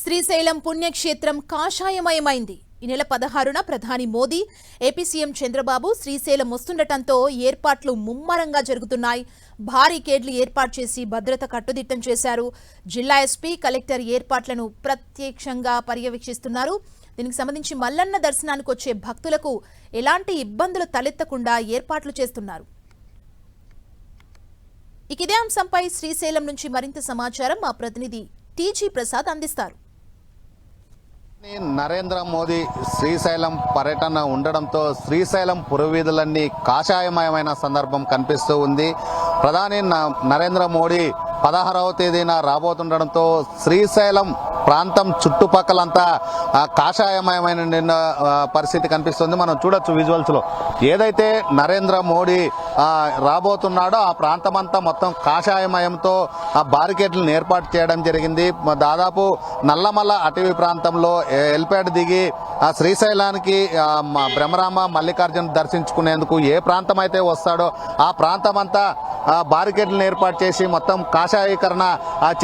శ్రీశైలం పుణ్యక్షేత్రం కాషాయమయమైంది. ఈ నెల పదహారున ప్రధాని మోదీ ఏపీ సీఎం చంద్రబాబు శ్రీశైలం వస్తుండటంతో ఏర్పాట్లు ముమ్మరంగా జరుగుతున్నాయి. భారీ కేడ్లు ఏర్పాటు చేసి భద్రత కట్టుదిట్టం చేశారు. జిల్లా ఎస్పీ కలెక్టర్ ఏర్పాట్లను ప్రత్యక్షంగా పర్యవేక్షిస్తున్నారు. దీనికి సంబంధించి మల్లన్న దర్శనానికి వచ్చే భక్తులకు ఎలాంటి ఇబ్బందులు తలెత్తకుండా ఏర్పాట్లు చేస్తున్నారు. ఇక ఇదే అంశంపై శ్రీశైలం నుంచి మరింత సమాచారం మా ప్రతినిధి టీజీ ప్రసాద్ అందిస్తారు. నరేంద్ర మోదీ శ్రీశైలం పర్యటన ఉండడంతో శ్రీశైలం పురవీధులన్నీ కాషాయమయమైన సందర్భం కనిపిస్తూ ఉంది. ప్రధాని నరేంద్ర మోడీ పదహారవ తేదీన రాబోతుండడంతో శ్రీశైలం ప్రాంతం చుట్టుపక్కలంతా కాషాయమయమైన నిన్న పరిస్థితి కనిపిస్తుంది. మనం చూడొచ్చు విజువల్స్లో ఏదైతే నరేంద్ర మోడీ రాబోతున్నాడో ఆ ప్రాంతం అంతా మొత్తం కాషాయమయంతో ఆ బారికేడ్లను ఏర్పాటు చేయడం జరిగింది. దాదాపు నల్లమల్ల అటవీ ప్రాంతంలో ఏ- ఎల్పేట దిగి ఆ శ్రీశైలానికి బ్రహ్మరామ మల్లికార్జున దర్శించుకునేందుకు ఏ ప్రాంతం అయితే వస్తాడో ఆ ప్రాంతం అంతా బారికేడ్లను ఏర్పాటు చేసి మొత్తం కాషాయీకరణ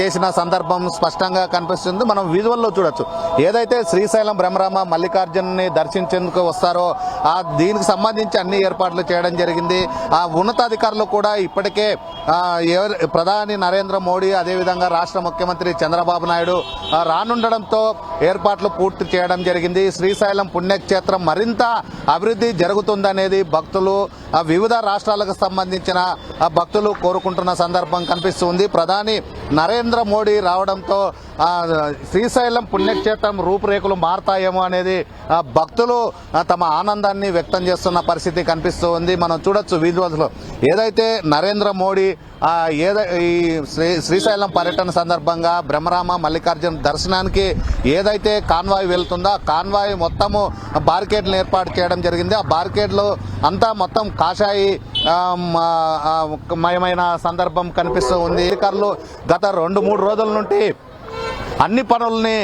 చేసిన సందర్భం స్పష్టంగా కనిపిస్తుంది. మనం విజువల్లో చూడొచ్చు. ఏదైతే శ్రీశైలం బ్రహ్మరామ మల్లికార్జున్ని దర్శించేందుకు వస్తారో ఆ దీనికి సంబంధించి అన్ని ఏర్పాట్లు చేయడం జరిగింది. ఆ ఉన్నతాధికారులు కూడా ఇప్పటికే ప్రధాని నరేంద్ర మోడీ అదేవిధంగా రాష్ట్ర ముఖ్యమంత్రి చంద్రబాబు నాయుడు రానుండడంతో ఏర్పాట్లు పూర్తి చేయడం జరిగింది. శ్రీశైలం పుణ్యక్షేత్రం మరింత అభివృద్ధి జరుగుతుందనేది భక్తులు ఆ, వివిధ రాష్ట్రాలకు సంబంధించిన భక్తులు భక్తులు కోరుకుంటున్న సందర్భం కనిపిస్తుంది. ప్రధాని నరేంద్ర మోడీ రావడంతో శ్రీశైలం పుణ్యక్షేత్రం రూపురేఖలు మారతాయేమో అనేది భక్తులు తమ ఆనందాన్ని వ్యక్తం చేస్తున్న పరిస్థితి కనిపిస్తూ ఉంది మనం చూడొచ్చు విజువల్స్లో ఏదైతే నరేంద్ర మోడీ ఏదై ఈ శ్రీ శ్రీశైలం పర్యటన సందర్భంగా బ్రహ్మరామ మల్లికార్జున దర్శనానికి ఏదైతే కాన్వాయ్ వెళ్తుందో ఆ కాన్వాయ్ మొత్తము బార్కెడ్లు ఏర్పాటు చేయడం జరిగింది. ఆ బారికేడ్లు అంతా మొత్తం కాషాయి మయమైన సందర్భం కనిపిస్తూ ఉంది. అధికారులు గత రెండు మూడు రోజుల నుండి అన్ని పనుల్ని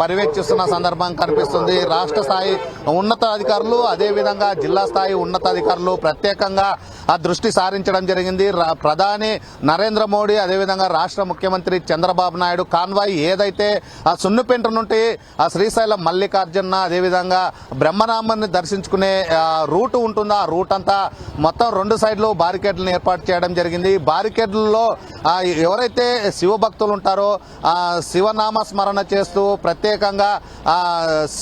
పర్యవేక్షిస్తున్న సందర్భం కనిపిస్తుంది. రాష్ట్ర స్థాయి ఉన్నతాధికారులు అదేవిధంగా జిల్లా స్థాయి ఉన్నతాధికారులు ప్రత్యేకంగా ఆ దృష్టి సారించడం జరిగింది. ప్రధాని నరేంద్ర మోడీ అదేవిధంగా రాష్ట్ర ముఖ్యమంత్రి చంద్రబాబు నాయుడు కాన్వాయ్ ఏదైతే ఆ సున్నుపింట నుండి ఆ శ్రీశైలం మల్లికార్జున అదేవిధంగా బ్రహ్మనామాన్ని దర్శించుకునే రూటు రూట్ ఉంటుందో ఆ రూట్ అంతా మొత్తం రెండు సైడ్లు బారికేడ్లను ఏర్పాటు చేయడం జరిగింది. బారికేడ్లలో ఎవరైతే శివభక్తులు ఉంటారో ఆ శివనామ స్మరణ చేస్తూ ప్రత్యేకంగా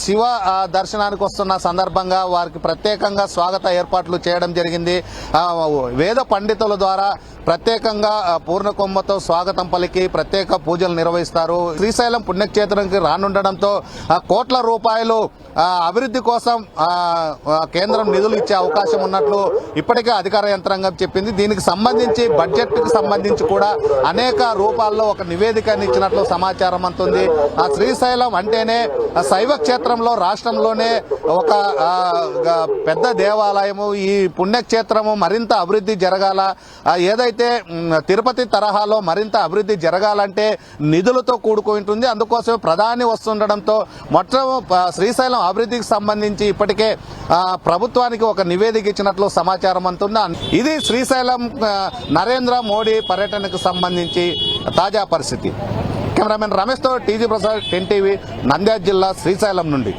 శివ దర్శనానికి వస్తున్న సందర్భంగా వారికి ప్రత్యేకంగా స్వాగత ఏర్పాట్లు చేయడం జరిగింది. వేద పండితుల ద్వారా ప్రత్యేకంగా పూర్ణకొమ్మతో స్వాగతం పలికి ప్రత్యేక పూజలు నిర్వహిస్తారు. శ్రీశైలం పుణ్యక్షేత్రానికి రానుండడంతో కోట్ల రూపాయలు అభివృద్ధి కోసం కేంద్రం నిధులు ఇచ్చే అవకాశం ఉన్నట్లు ఇప్పటికే అధికార యంత్రాంగం చెప్పింది. దీనికి సంబంధించి బడ్జెట్కి సంబంధించి కూడా అనేక రూపాల్లో ఒక నివేదికను ఇచ్చినట్లు సమాచారం అంటుంది ఆ శ్రీశైలం అంటేనే శైవ క్షేత్రంలో రాష్ట్రంలోనే ఒక పెద్ద దేవాలయము. ఈ పుణ్యక్షేత్రము మరింత అభివృద్ధి జరగాల. ఏదైతే తిరుపతి తరహాలో మరింత అభివృద్ధి జరగాలంటే నిధులతో కూడుకుని ఉంటుంది అందుకోసమే ప్రధాని వస్తుండడంతో మొత్తం శ్రీశైలం అభివృద్ధికి సంబంధించి ఇప్పటికే ప్రభుత్వానికి ఒక నివేదిక ఇచ్చినట్లు సమాచారం అంటుంది ఇది శ్రీశైలం నరేంద్ర మోడీ పర్యటనకు సంబంధించి తాజా పరిస్థితి. Cameraman రమేష్తో TG Prasad ten TV Nandyal జిల్లా శ్రీశైలం నుండి.